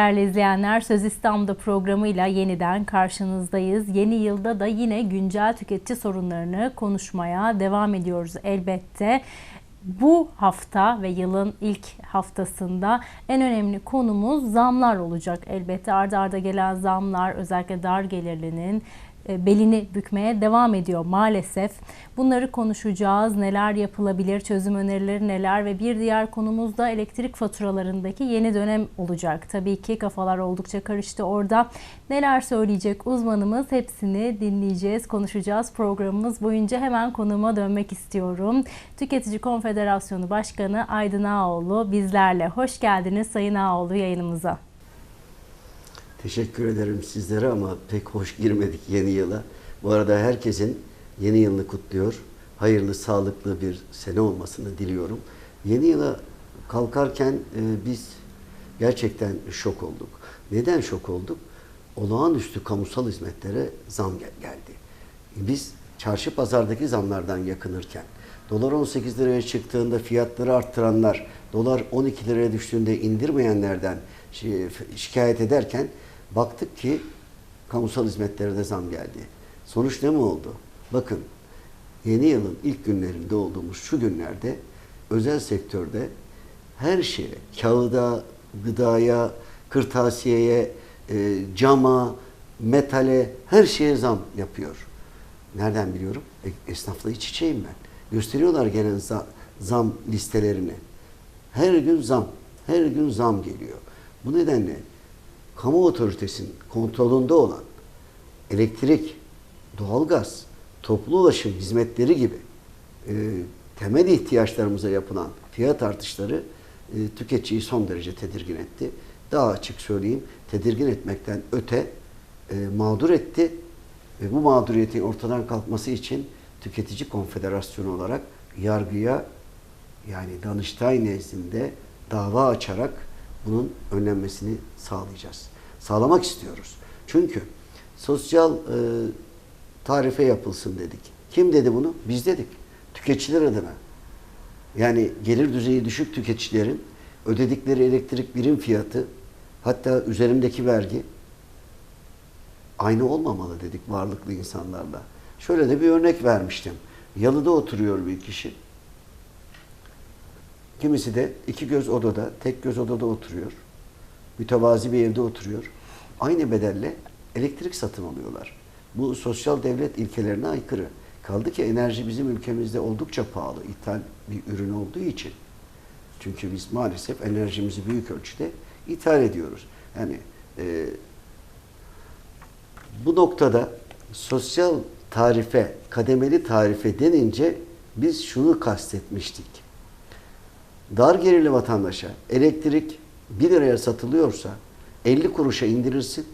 Değerli izleyenler, Söz İstanbul'da programıyla yeniden karşınızdayız. Yeni yılda da yine güncel tüketici sorunlarını konuşmaya devam ediyoruz elbette. Bu hafta ve yılın ilk haftasında en önemli konumuz zamlar olacak. Elbette arda arda gelen zamlar özellikle dar gelirlinin belini bükmeye devam ediyor maalesef. Bunları konuşacağız. Neler yapılabilir, çözüm önerileri neler ve bir diğer konumuz da elektrik faturalarındaki yeni dönem olacak. Tabii ki kafalar oldukça karıştı orada. Neler söyleyecek uzmanımız hepsini dinleyeceğiz, konuşacağız. Programımız boyunca hemen konuma dönmek istiyorum. Tüketici Konfederasyonu Başkanı Aydın Ağoğlu bizlerle. Hoş geldiniz Sayın Ağoğlu yayınımıza. Teşekkür ederim sizlere ama pek hoş girmedik yeni yıla. Bu arada herkesin yeni yılını kutluyor. Hayırlı, sağlıklı bir sene olmasını diliyorum. Yeni yıla kalkarken e, biz gerçekten şok olduk. Neden şok olduk? Olağanüstü kamusal hizmetlere zam gel- geldi. Biz çarşı pazardaki zamlardan yakınırken, dolar 18 liraya çıktığında fiyatları arttıranlar, dolar 12 liraya düştüğünde indirmeyenlerden şi- şikayet ederken baktık ki kamusal hizmetlere de zam geldi. Sonuç ne mi oldu? Bakın yeni yılın ilk günlerinde olduğumuz şu günlerde özel sektörde her şeye, kağıda, gıdaya, kırtasiyeye, e, cama, metale her şeye zam yapıyor. Nereden biliyorum? E, esnafla iç içeyim ben. Gösteriyorlar gelen za- zam listelerini. Her gün zam, her gün zam geliyor. Bu nedenle kamu otoritesinin kontrolünde olan elektrik, doğalgaz, toplu ulaşım hizmetleri gibi e, temel ihtiyaçlarımıza yapılan fiyat artışları e, tüketiciyi son derece tedirgin etti. Daha açık söyleyeyim, tedirgin etmekten öte e, mağdur etti ve bu mağduriyetin ortadan kalkması için Tüketici Konfederasyonu olarak yargıya yani Danıştay nezdinde dava açarak bunun önlenmesini sağlayacağız. Sağlamak istiyoruz. Çünkü sosyal e, tarife yapılsın dedik. Kim dedi bunu? Biz dedik. Tüketiciler adına. Yani gelir düzeyi düşük tüketicilerin ödedikleri elektrik birim fiyatı hatta üzerimdeki vergi aynı olmamalı dedik varlıklı insanlarla. Şöyle de bir örnek vermiştim. Yalıda oturuyor bir kişi. Kimisi de iki göz odada, tek göz odada oturuyor. Mütevazi bir evde oturuyor. Aynı bedelle elektrik satın alıyorlar. Bu sosyal devlet ilkelerine aykırı. Kaldı ki enerji bizim ülkemizde oldukça pahalı. ithal bir ürün olduğu için. Çünkü biz maalesef enerjimizi büyük ölçüde ithal ediyoruz. Yani e, bu noktada sosyal tarife, kademeli tarife denince biz şunu kastetmiştik. Dar gelirli vatandaşa elektrik 1 liraya satılıyorsa 50 kuruşa indirirsin.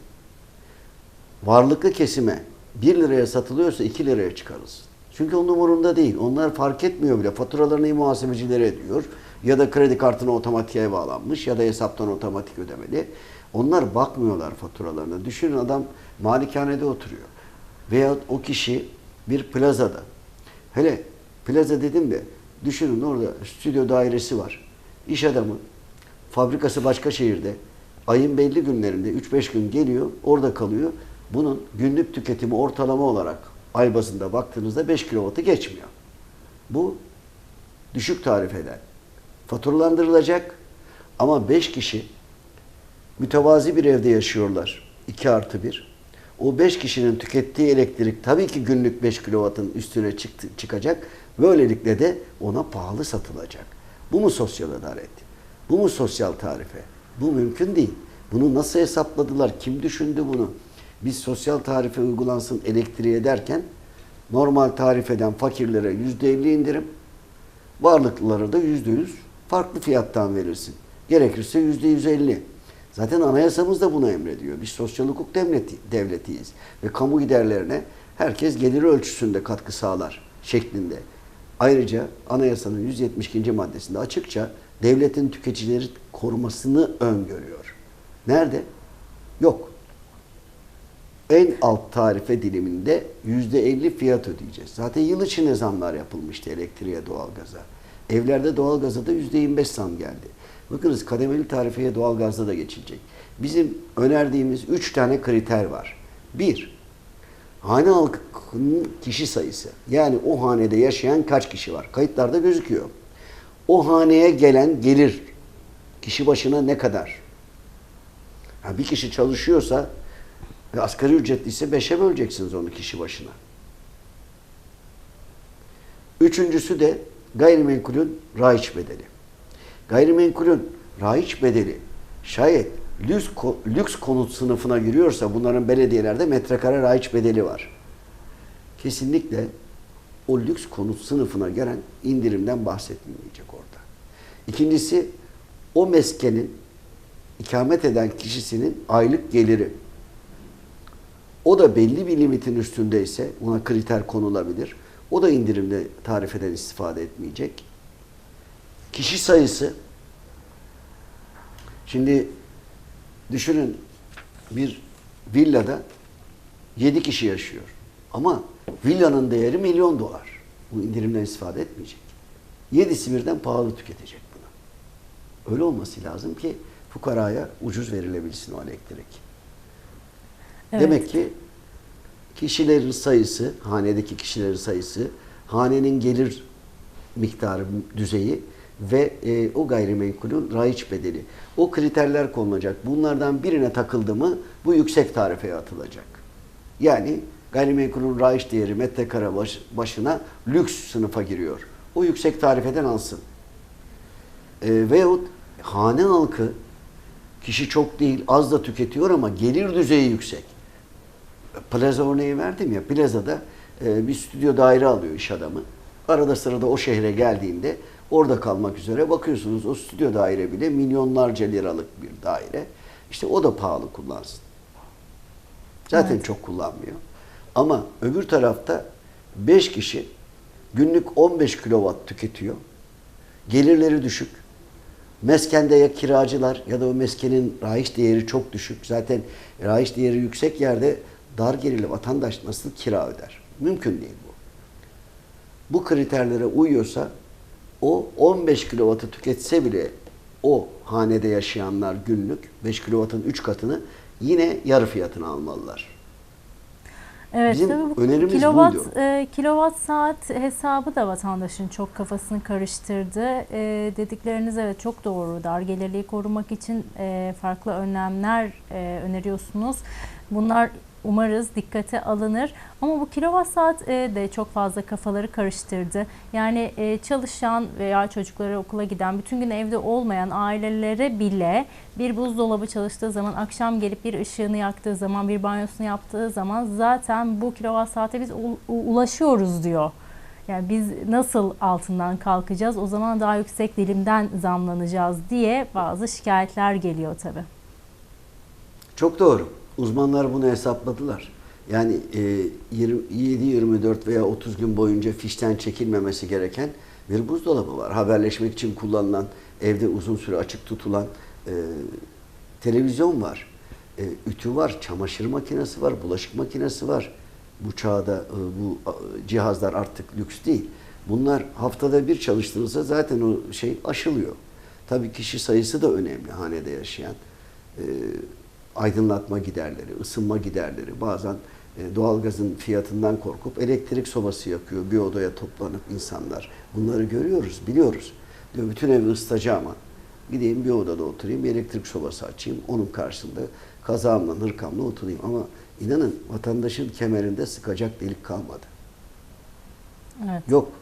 Varlıklı kesime 1 liraya satılıyorsa 2 liraya çıkarılsın. Çünkü onun umurunda değil. Onlar fark etmiyor bile. Faturalarını muhasebecilere ödüyor. Ya da kredi kartına otomatiğe bağlanmış ya da hesaptan otomatik ödemeli. Onlar bakmıyorlar faturalarına. Düşünün adam malikanede oturuyor. Veya o kişi bir plazada. Hele plaza dedim de düşünün orada stüdyo dairesi var. İş adamı fabrikası başka şehirde. Ayın belli günlerinde 3-5 gün geliyor, orada kalıyor. Bunun günlük tüketimi ortalama olarak ay bazında baktığınızda 5 kilovatı geçmiyor. Bu düşük tarifeden faturalandırılacak ama 5 kişi mütevazi bir evde yaşıyorlar. 2 artı 1. O 5 kişinin tükettiği elektrik tabii ki günlük 5 kilovatın üstüne çıktı, çıkacak. Böylelikle de ona pahalı satılacak. Bu mu sosyal adalet? Bu mu sosyal tarife? Bu mümkün değil. Bunu nasıl hesapladılar? Kim düşündü bunu? Biz sosyal tarife uygulansın elektriğe derken normal tarifeden fakirlere %50 indirim, varlıklılara da %100 farklı fiyattan verirsin. Gerekirse %150. Zaten anayasamız da bunu emrediyor. Biz sosyal hukuk devleti, devletiyiz. Ve kamu giderlerine herkes gelir ölçüsünde katkı sağlar şeklinde. Ayrıca anayasanın 172. maddesinde açıkça devletin tüketicileri korumasını öngörüyor. Nerede? Yok. En alt tarife diliminde %50 fiyat ödeyeceğiz. Zaten yıl içinde zamlar yapılmıştı elektriğe, doğalgaza. Evlerde doğalgaza da %25 zam geldi. Bakınız kademeli tarifeye doğalgazda da geçilecek. Bizim önerdiğimiz üç tane kriter var. Bir, hane halkının kişi sayısı. Yani o hanede yaşayan kaç kişi var? Kayıtlarda gözüküyor. O haneye gelen gelir kişi başına ne kadar? Ha, bir kişi çalışıyorsa ve asgari ücretliyse beşe böleceksiniz onu kişi başına. Üçüncüsü de gayrimenkulün raiç bedeli. Gayrimenkulün raiç bedeli şayet lüks, lüks konut sınıfına giriyorsa bunların belediyelerde metrekare raiç bedeli var. Kesinlikle o lüks konut sınıfına gelen indirimden bahsetmeyecek orada. İkincisi o meskenin ikamet eden kişisinin aylık geliri. O da belli bir limitin üstündeyse buna kriter konulabilir. O da indirimde tarifeden istifade etmeyecek. Kişi sayısı şimdi düşünün bir villada 7 kişi yaşıyor. Ama villanın değeri milyon dolar. Bu indirimden istifade etmeyecek. Yedisi birden pahalı tüketecek bunu. Öyle olması lazım ki fukaraya ucuz verilebilsin o elektrik. Evet. Demek ki kişilerin sayısı, hanedeki kişilerin sayısı, hanenin gelir miktarı, düzeyi ve e, o gayrimenkulün raiç bedeli. O kriterler konulacak. Bunlardan birine takıldı mı bu yüksek tarifeye atılacak. Yani gayrimenkulün raiç değeri metrekare baş- başına lüks sınıfa giriyor. O yüksek tarifeden alsın. E, veyahut hane halkı kişi çok değil az da tüketiyor ama gelir düzeyi yüksek. Plaza örneği verdim ya plazada e, bir stüdyo daire alıyor iş adamı. Arada sırada o şehre geldiğinde orada kalmak üzere bakıyorsunuz o stüdyo daire bile milyonlarca liralık bir daire. İşte o da pahalı kullansın. Zaten Evet. çok kullanmıyor. Ama öbür tarafta 5 kişi günlük 15 kilowatt tüketiyor. Gelirleri düşük. Meskende ya kiracılar ya da o meskenin raiç değeri çok düşük. Zaten raiç değeri yüksek yerde dar gelirli vatandaş nasıl kira öder? Mümkün değil bu. Bu kriterlere uyuyorsa o 15 kilovatı tüketse bile o hanede yaşayanlar günlük 5 kilovatın 3 katını yine yarı fiyatına almalılar. Evet, Bizim tabii bu önerimiz kilowatt, buydu. e, kilowatt saat hesabı da vatandaşın çok kafasını karıştırdı. E, dedikleriniz evet çok doğru. Dar gelirliği korumak için e, farklı önlemler e, öneriyorsunuz. Bunlar umarız dikkate alınır. Ama bu kilowatt saat e, de çok fazla kafaları karıştırdı. Yani e, çalışan veya çocukları okula giden, bütün gün evde olmayan ailelere bile bir buzdolabı çalıştığı zaman, akşam gelip bir ışığını yaktığı zaman, bir banyosunu yaptığı zaman zaten bu kilowatt saate biz ulaşıyoruz diyor. Yani biz nasıl altından kalkacağız? O zaman daha yüksek dilimden zamlanacağız diye bazı şikayetler geliyor tabii. Çok doğru. Uzmanlar bunu hesapladılar. Yani e, 7-24 veya 30 gün boyunca fişten çekilmemesi gereken bir buzdolabı var. Haberleşmek için kullanılan, evde uzun süre açık tutulan e, televizyon var. E, ütü var, çamaşır makinesi var, bulaşık makinesi var. Bu çağda e, bu cihazlar artık lüks değil. Bunlar haftada bir çalıştırılsa zaten o şey aşılıyor. Tabii kişi sayısı da önemli hanede yaşayan. E, aydınlatma giderleri, ısınma giderleri, bazen e, doğalgazın fiyatından korkup elektrik sobası yakıyor bir odaya toplanıp insanlar. Bunları görüyoruz, biliyoruz. Diyor bütün evi ısıtacağım ama gideyim bir odada oturayım, bir elektrik sobası açayım, onun karşısında kazağımla, hırkamla oturayım. Ama inanın vatandaşın kemerinde sıkacak delik kalmadı. Evet. Yok.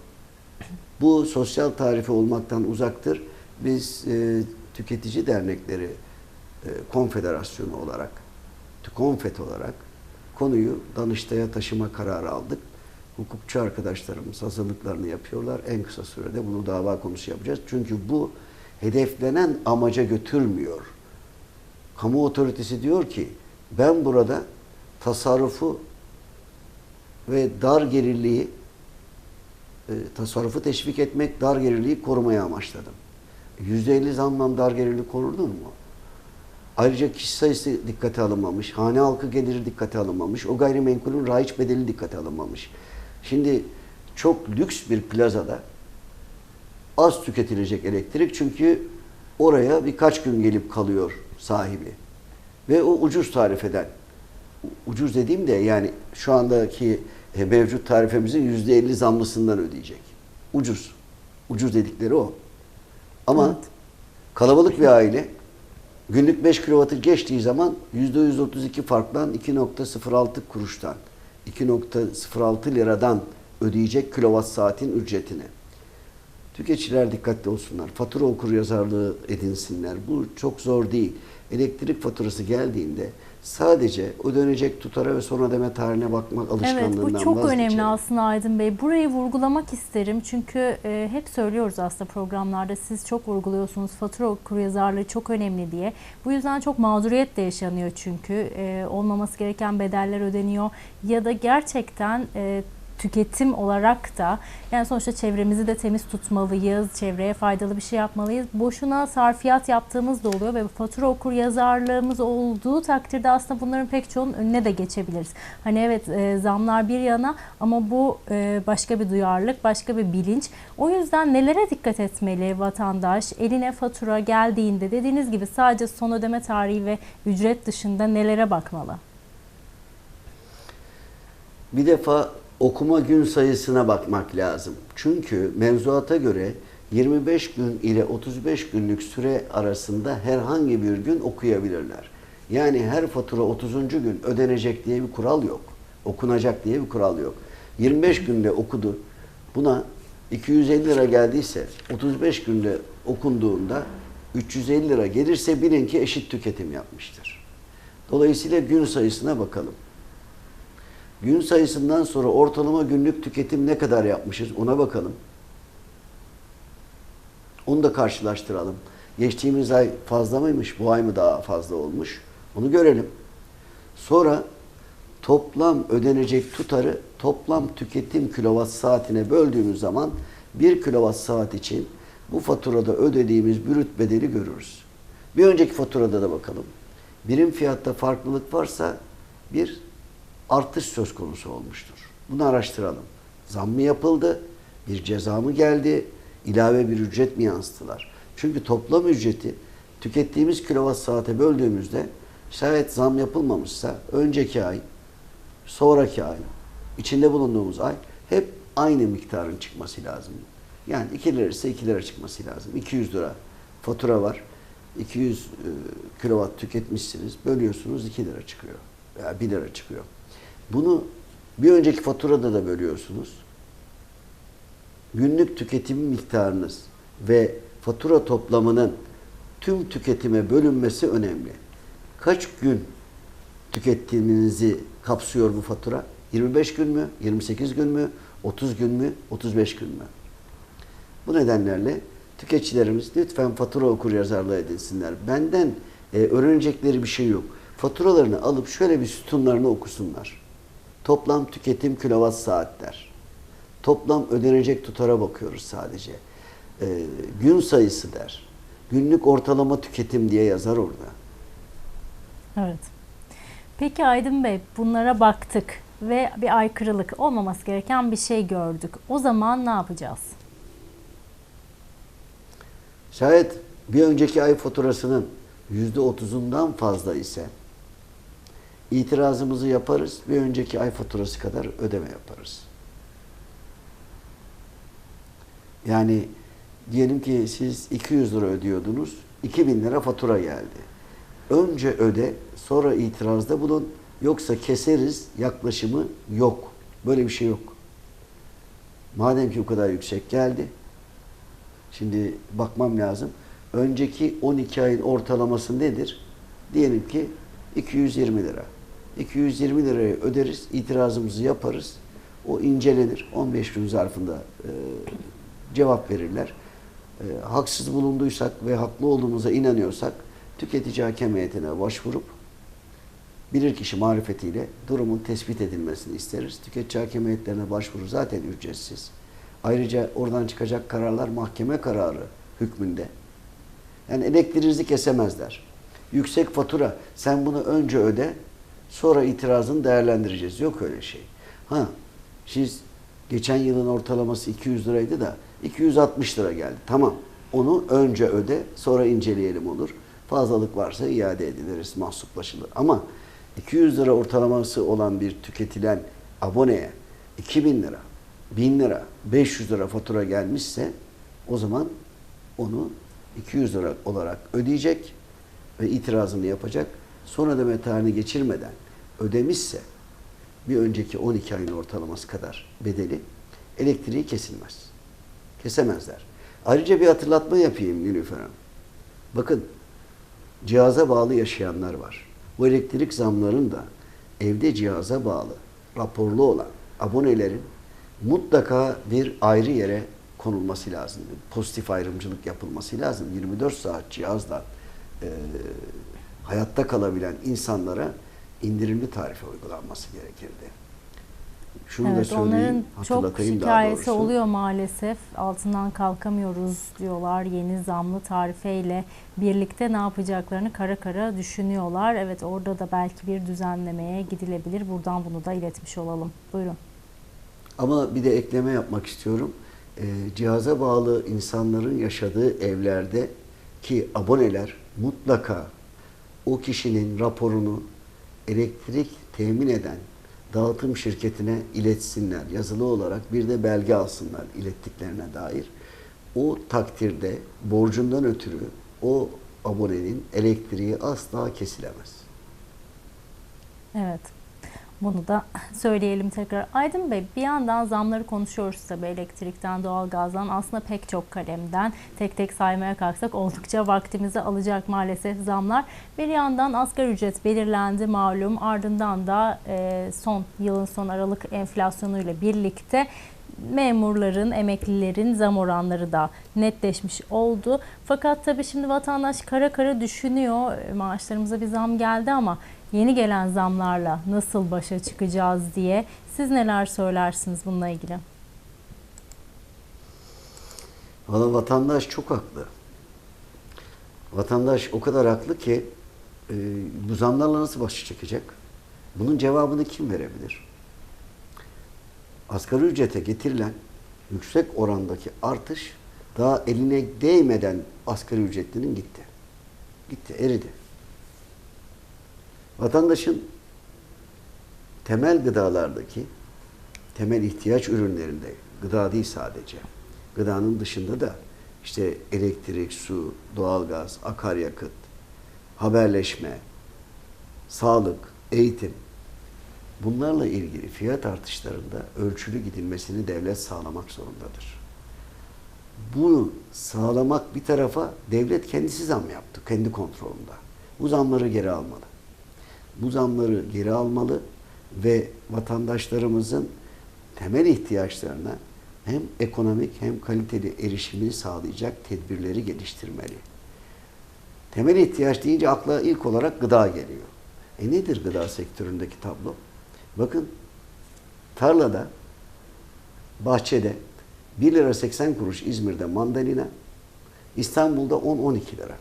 Bu sosyal tarife olmaktan uzaktır. Biz e, tüketici dernekleri konfederasyonu olarak, konfet olarak konuyu Danıştay'a taşıma kararı aldık. Hukukçu arkadaşlarımız hazırlıklarını yapıyorlar. En kısa sürede bunu dava konusu yapacağız. Çünkü bu hedeflenen amaca götürmüyor. Kamu otoritesi diyor ki ben burada tasarrufu ve dar gelirliği e, tasarrufu teşvik etmek, dar gelirliği korumaya amaçladım. %50 zamla dar gelirliği korunur mu? Ayrıca kişi sayısı dikkate alınmamış, hane halkı geliri dikkate alınmamış, o gayrimenkulün raiç bedeli dikkate alınmamış. Şimdi çok lüks bir plazada az tüketilecek elektrik çünkü oraya birkaç gün gelip kalıyor sahibi. Ve o ucuz tarif eden. Ucuz dediğim de yani şu andaki mevcut tarifemizin yüzde elli zamlısından ödeyecek. Ucuz. Ucuz dedikleri o. Ama Evet. kalabalık bir aile günlük 5 kilovatı geçtiği zaman %132 farkla 2.06 kuruştan 2.06 liradan ödeyecek kilowatt saatin ücretini. Tüketiciler dikkatli olsunlar. Fatura okur yazarlığı edinsinler. Bu çok zor değil. Elektrik faturası geldiğinde sadece ödenecek tutara ve son ödeme tarihine bakmak Evet alışkanlığından bu çok önemli vazgeçelim. aslında Aydın Bey. Burayı vurgulamak isterim çünkü e, hep söylüyoruz aslında programlarda siz çok vurguluyorsunuz fatura okuryazarlığı çok önemli diye. Bu yüzden çok mağduriyet de yaşanıyor çünkü E, olmaması gereken bedeller ödeniyor ya da gerçekten e, tüketim olarak da yani sonuçta çevremizi de temiz tutmalıyız, çevreye faydalı bir şey yapmalıyız. Boşuna sarfiyat yaptığımız da oluyor ve fatura okur yazarlığımız olduğu takdirde aslında bunların pek çoğunun önüne de geçebiliriz. Hani evet e, zamlar bir yana ama bu e, başka bir duyarlılık, başka bir bilinç. O yüzden nelere dikkat etmeli vatandaş? Eline fatura geldiğinde dediğiniz gibi sadece son ödeme tarihi ve ücret dışında nelere bakmalı? Bir defa okuma gün sayısına bakmak lazım. Çünkü mevzuata göre 25 gün ile 35 günlük süre arasında herhangi bir gün okuyabilirler. Yani her fatura 30. gün ödenecek diye bir kural yok. Okunacak diye bir kural yok. 25 günde okudu. Buna 250 lira geldiyse 35 günde okunduğunda 350 lira gelirse bilin ki eşit tüketim yapmıştır. Dolayısıyla gün sayısına bakalım. Gün sayısından sonra ortalama günlük tüketim ne kadar yapmışız ona bakalım. Onu da karşılaştıralım. Geçtiğimiz ay fazla mıymış, bu ay mı daha fazla olmuş? Onu görelim. Sonra toplam ödenecek tutarı toplam tüketim kilowatt saatine böldüğümüz zaman 1 kilowatt saat için bu faturada ödediğimiz brüt bedeli görürüz. Bir önceki faturada da bakalım. Birim fiyatta farklılık varsa bir artış söz konusu olmuştur. Bunu araştıralım. Zam mı yapıldı? Bir ceza mı geldi? İlave bir ücret mi yansıttılar? Çünkü toplam ücreti tükettiğimiz kilowatt saate böldüğümüzde şayet zam yapılmamışsa önceki ay, sonraki ay, içinde bulunduğumuz ay hep aynı miktarın çıkması lazım. Yani 2 lira ise 2 lira çıkması lazım. 200 lira fatura var. 200 e, kilowatt tüketmişsiniz. Bölüyorsunuz 2 lira çıkıyor. Veya 1 lira çıkıyor. Bunu bir önceki faturada da bölüyorsunuz. Günlük tüketim miktarınız ve fatura toplamının tüm tüketime bölünmesi önemli. Kaç gün tükettiğinizi kapsıyor bu fatura? 25 gün mü? 28 gün mü? 30 gün mü? 35 gün mü? Bu nedenlerle tüketicilerimiz lütfen fatura okur yazarlığı edinsinler. Benden e, öğrenecekleri bir şey yok. Faturalarını alıp şöyle bir sütunlarını okusunlar. Toplam tüketim kilowatt saatler. Toplam ödenecek tutara bakıyoruz sadece. E, gün sayısı der. Günlük ortalama tüketim diye yazar orada. Evet. Peki Aydın Bey bunlara baktık ve bir aykırılık olmaması gereken bir şey gördük. O zaman ne yapacağız? Şayet bir önceki ay faturasının yüzde otuzundan fazla ise itirazımızı yaparız. Bir önceki ay faturası kadar ödeme yaparız. Yani diyelim ki siz 200 lira ödüyordunuz, 2000 lira fatura geldi. Önce öde, sonra itirazda bulun. Yoksa keseriz yaklaşımı yok. Böyle bir şey yok. Madem ki bu kadar yüksek geldi, Şimdi bakmam lazım. Önceki 12 ayın ortalaması nedir? Diyelim ki 220 lira. 220 lirayı öderiz, itirazımızı yaparız. O incelenir. 15 gün zarfında e, cevap verirler. E, haksız bulunduysak ve haklı olduğumuza inanıyorsak tüketici hakem heyetine başvurup bilirkişi marifetiyle durumun tespit edilmesini isteriz. Tüketici hakem heyetlerine başvuru zaten ücretsiz. Ayrıca oradan çıkacak kararlar mahkeme kararı hükmünde. Yani elektriğinizi kesemezler. Yüksek fatura, sen bunu önce öde, sonra itirazını değerlendireceğiz. Yok öyle şey. Ha, siz geçen yılın ortalaması 200 liraydı da 260 lira geldi. Tamam, Onu önce öde, sonra inceleyelim olur. Fazlalık varsa iade ediliriz, mahsuplaşılır. Ama 200 lira ortalaması olan bir tüketilen aboneye 2000 lira, 1000 lira, 500 lira fatura gelmişse o zaman onu 200 lira olarak ödeyecek ve itirazını yapacak. Son ödeme tarihini geçirmeden ödemişse bir önceki 12 ayın ortalaması kadar bedeli elektriği kesilmez. Kesemezler. Ayrıca bir hatırlatma yapayım Nilüfer Hanım. Bakın cihaza bağlı yaşayanlar var. Bu elektrik zamların da evde cihaza bağlı, raporlu olan abonelerin mutlaka bir ayrı yere konulması lazım. Pozitif ayrımcılık yapılması lazım. 24 saat cihazla e, hayatta kalabilen insanlara indirimli tarife uygulanması gerekirdi. Şunu da Evet, söyleyeyim, onların çok şikayesi oluyor maalesef. Altından kalkamıyoruz diyorlar. Yeni zamlı tarifeyle birlikte ne yapacaklarını kara kara düşünüyorlar. Evet orada da belki bir düzenlemeye gidilebilir. Buradan bunu da iletmiş olalım. Buyurun. Ama bir de ekleme yapmak istiyorum. Ee, cihaza bağlı insanların yaşadığı evlerde ki aboneler mutlaka o kişinin raporunu elektrik temin eden dağıtım şirketine iletsinler. Yazılı olarak bir de belge alsınlar ilettiklerine dair. O takdirde borcundan ötürü o abonenin elektriği asla kesilemez. Evet. Bunu da söyleyelim tekrar. Aydın Bey bir yandan zamları konuşuyoruz tabii elektrikten, doğalgazdan aslında pek çok kalemden tek tek saymaya kalksak oldukça vaktimizi alacak maalesef zamlar. Bir yandan asgari ücret belirlendi malum ardından da e, son yılın son Aralık enflasyonuyla birlikte memurların, emeklilerin zam oranları da netleşmiş oldu. Fakat tabii şimdi vatandaş kara kara düşünüyor. E, Maaşlarımıza bir zam geldi ama yeni gelen zamlarla nasıl başa çıkacağız diye. Siz neler söylersiniz bununla ilgili? Valla vatandaş çok haklı. Vatandaş o kadar haklı ki e, bu zamlarla nasıl başa çekecek? Bunun cevabını kim verebilir? Asgari ücrete getirilen yüksek orandaki artış daha eline değmeden asgari ücretlinin gitti. Gitti, eridi. Vatandaşın temel gıdalardaki temel ihtiyaç ürünlerinde gıda değil sadece. Gıdanın dışında da işte elektrik, su, doğalgaz, akaryakıt, haberleşme, sağlık, eğitim bunlarla ilgili fiyat artışlarında ölçülü gidilmesini devlet sağlamak zorundadır. Bunu sağlamak bir tarafa devlet kendisi zam yaptı kendi kontrolünde. Bu zamları geri almalı. Bu zamları geri almalı ve vatandaşlarımızın temel ihtiyaçlarına hem ekonomik hem kaliteli erişimini sağlayacak tedbirleri geliştirmeli. Temel ihtiyaç deyince akla ilk olarak gıda geliyor. E nedir gıda sektöründeki tablo? Bakın tarlada, bahçede 1 lira 80 kuruş İzmir'de mandalina, İstanbul'da 10-12 lira.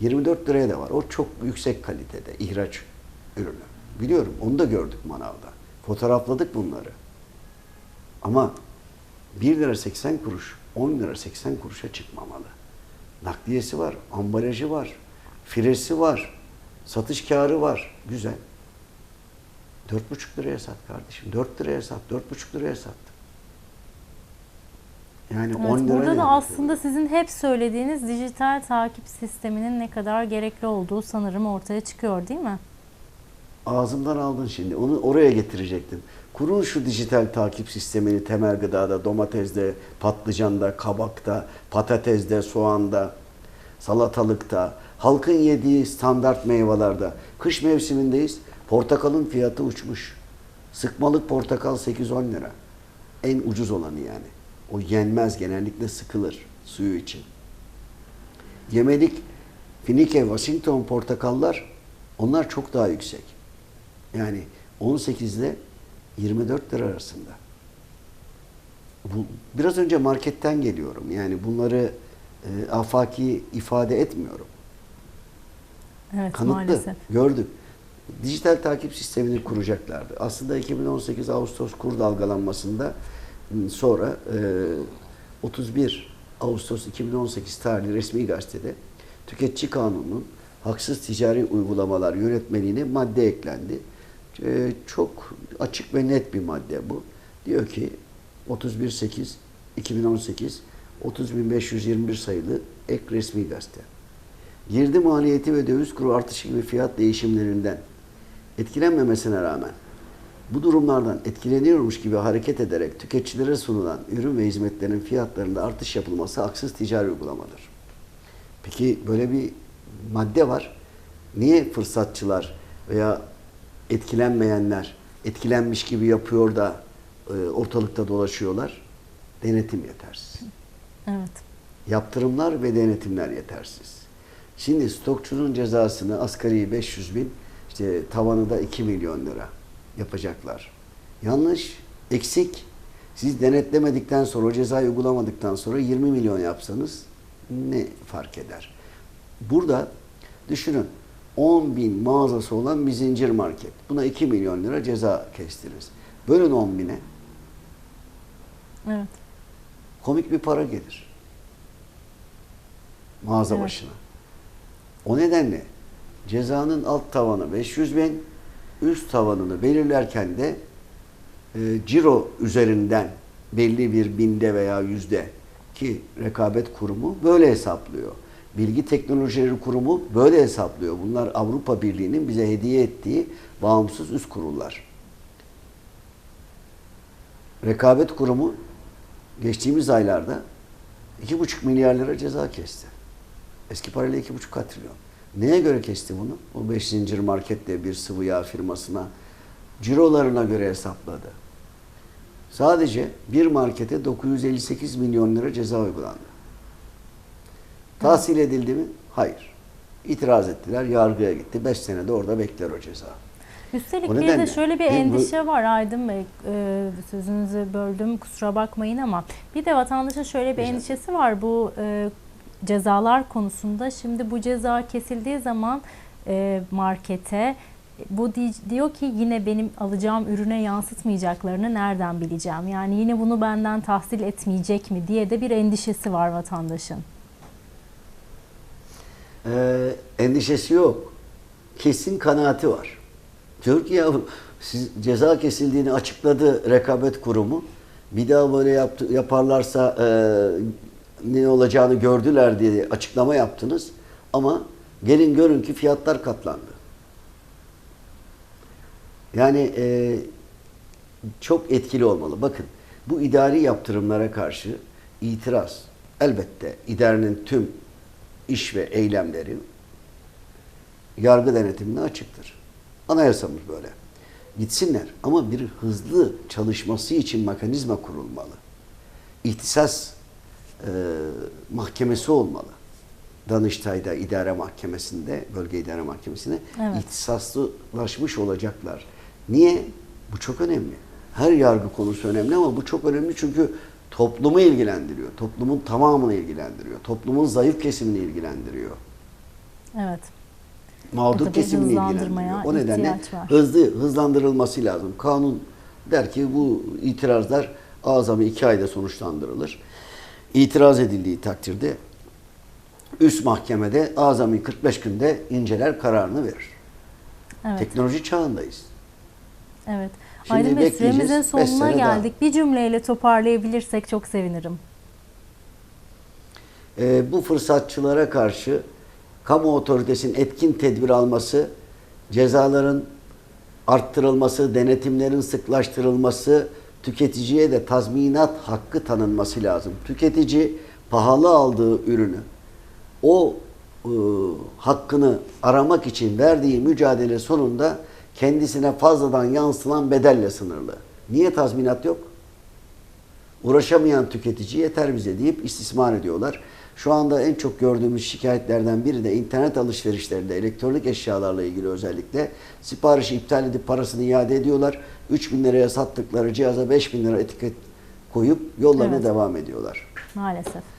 24 liraya da var. O çok yüksek kalitede ihraç ürünü. Biliyorum onu da gördük manavda. Fotoğrafladık bunları. Ama 1 lira 80 kuruş 10 lira 80 kuruşa çıkmamalı. Nakliyesi var, ambalajı var, firesi var, satış karı var. Güzel. 4,5 liraya sat kardeşim. 4 liraya sat, 4,5 liraya sat. Yani Evet, 10 lira burada da aslında sizin hep söylediğiniz dijital takip sisteminin ne kadar gerekli olduğu sanırım ortaya çıkıyor değil mi? Ağzımdan aldın şimdi. Onu oraya getirecektim. Kurun şu dijital takip sistemini temel gıdada, domatesde, patlıcanda, kabakta, patatesde, soğanda, salatalıkta, halkın yediği standart meyvelerde. Kış mevsimindeyiz. Portakalın fiyatı uçmuş. Sıkmalık portakal 8-10 lira. En ucuz olanı yani. O yenmez genellikle sıkılır suyu için. Yemelik Finike, Washington portakallar onlar çok daha yüksek. Yani 18 ile 24 lira arasında. Bu, biraz önce marketten geliyorum. Yani bunları e, afaki ifade etmiyorum. Evet Kanıtlı. maalesef. Gördük. Dijital takip sistemini kuracaklardı. Aslında 2018 Ağustos kur dalgalanmasında sonra e, 31 Ağustos 2018 tarihli resmi gazetede Tüketici Kanunu'nun haksız ticari uygulamalar yönetmeliğine madde eklendi. Ee, çok açık ve net bir madde bu. Diyor ki 31.8 2018 30.521 sayılı ek resmi gazete. Girdi maliyeti ve döviz kuru artışı gibi fiyat değişimlerinden etkilenmemesine rağmen bu durumlardan etkileniyormuş gibi hareket ederek tüketicilere sunulan ürün ve hizmetlerin fiyatlarında artış yapılması haksız ticari uygulamadır. Peki böyle bir madde var. Niye fırsatçılar veya etkilenmeyenler etkilenmiş gibi yapıyor da e, ortalıkta dolaşıyorlar? Denetim yetersiz. Evet. Yaptırımlar ve denetimler yetersiz. Şimdi stokçunun cezasını asgari 500 bin, işte tavanı da 2 milyon lira yapacaklar. Yanlış, eksik. Siz denetlemedikten sonra, o cezayı uygulamadıktan sonra 20 milyon yapsanız ne fark eder? Burada düşünün 10 bin mağazası olan bir zincir market. Buna 2 milyon lira ceza kestiniz. Bölün 10 bine Evet. komik bir para gelir. Mağaza Evet. başına. O nedenle cezanın alt tavanı 500 bin, üst tavanını belirlerken de e, ciro üzerinden belli bir binde veya yüzde ki rekabet kurumu böyle hesaplıyor. Bilgi Teknolojileri Kurumu böyle hesaplıyor. Bunlar Avrupa Birliği'nin bize hediye ettiği bağımsız üst kurullar. Rekabet Kurumu geçtiğimiz aylarda 2,5 milyar lira ceza kesti. Eski parayla 2,5 katrilyon. Neye göre kesti bunu? O 5 zincir marketle bir sıvı yağ firmasına cirolarına göre hesapladı. Sadece bir markete 958 milyon lira ceza uygulandı. Tahsil edildi mi? Hayır. İtiraz ettiler, yargıya gitti. 5 senede orada bekler o ceza. Üstelik O bir de şöyle bir bu- endişe var Aydın Bey. Ee, sözünüzü böldüm kusura bakmayın ama bir de vatandaşın şöyle bir endişesi var bu e, cezalar konusunda. Şimdi bu ceza kesildiği zaman e, markete bu di- diyor ki yine benim alacağım ürüne yansıtmayacaklarını nereden bileceğim? Yani yine bunu benden tahsil etmeyecek mi diye de bir endişesi var vatandaşın. Ee, endişesi yok. Kesin kanaati var. Ya siz ceza kesildiğini açıkladı rekabet kurumu. Bir daha böyle yaptı, yaparlarsa e, ne olacağını gördüler diye açıklama yaptınız. Ama gelin görün ki fiyatlar katlandı. Yani e, çok etkili olmalı. Bakın bu idari yaptırımlara karşı itiraz elbette idarenin tüm iş ve eylemleri yargı denetimine açıktır. Anayasamız böyle. Gitsinler ama bir hızlı çalışması için mekanizma kurulmalı. İhtisas e, mahkemesi olmalı. Danıştay'da idare mahkemesinde, bölge idare mahkemesine Evet. ihtisaslaşmış olacaklar. Niye? Bu çok önemli. Her yargı konusu önemli ama bu çok önemli çünkü toplumu ilgilendiriyor. Toplumun tamamını ilgilendiriyor. Toplumun zayıf kesimini ilgilendiriyor. Evet. Mağdur kesimini ilgilendiriyor. O nedenle var. hızlı hızlandırılması lazım. Kanun der ki bu itirazlar azami iki ayda sonuçlandırılır. İtiraz edildiği takdirde üst mahkemede azami 45 günde inceler kararını verir. Evet. Teknoloji çağındayız. Evet. Şimdi Aydın Bey süremizin sonuna sene daha. geldik. Bir cümleyle toparlayabilirsek çok sevinirim. Ee, bu fırsatçılara karşı kamu otoritesinin etkin tedbir alması, cezaların arttırılması, denetimlerin sıklaştırılması, tüketiciye de tazminat hakkı tanınması lazım. Tüketici pahalı aldığı ürünü o e, hakkını aramak için verdiği mücadele sonunda kendisine fazladan yansılan bedelle sınırlı. Niye tazminat yok? Uğraşamayan tüketici yeter bize deyip istismar ediyorlar. Şu anda en çok gördüğümüz şikayetlerden biri de internet alışverişlerinde elektronik eşyalarla ilgili özellikle siparişi iptal edip parasını iade ediyorlar. 3 bin liraya sattıkları cihaza 5 bin lira etiket koyup yollarına Evet. devam ediyorlar. Maalesef.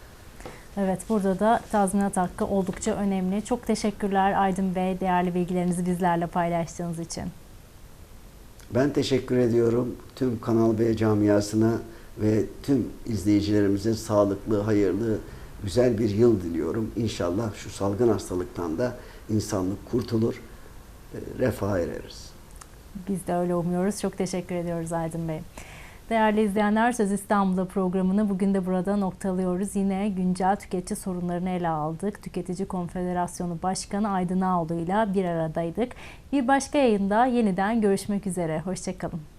Evet burada da tazminat hakkı oldukça önemli. Çok teşekkürler Aydın Bey değerli bilgilerinizi bizlerle paylaştığınız için. Ben teşekkür ediyorum tüm Kanal B camiasına ve tüm izleyicilerimize sağlıklı, hayırlı, güzel bir yıl diliyorum. İnşallah şu salgın hastalıktan da insanlık kurtulur, e, refaha ereriz. Biz de öyle umuyoruz. Çok teşekkür ediyoruz Aydın Bey. Değerli izleyenler Söz İstanbul'da programını bugün de burada noktalıyoruz. Yine güncel tüketici sorunlarını ele aldık. Tüketici Konfederasyonu Başkanı Aydın Ağoğlu ile bir aradaydık. Bir başka yayında yeniden görüşmek üzere. Hoşçakalın.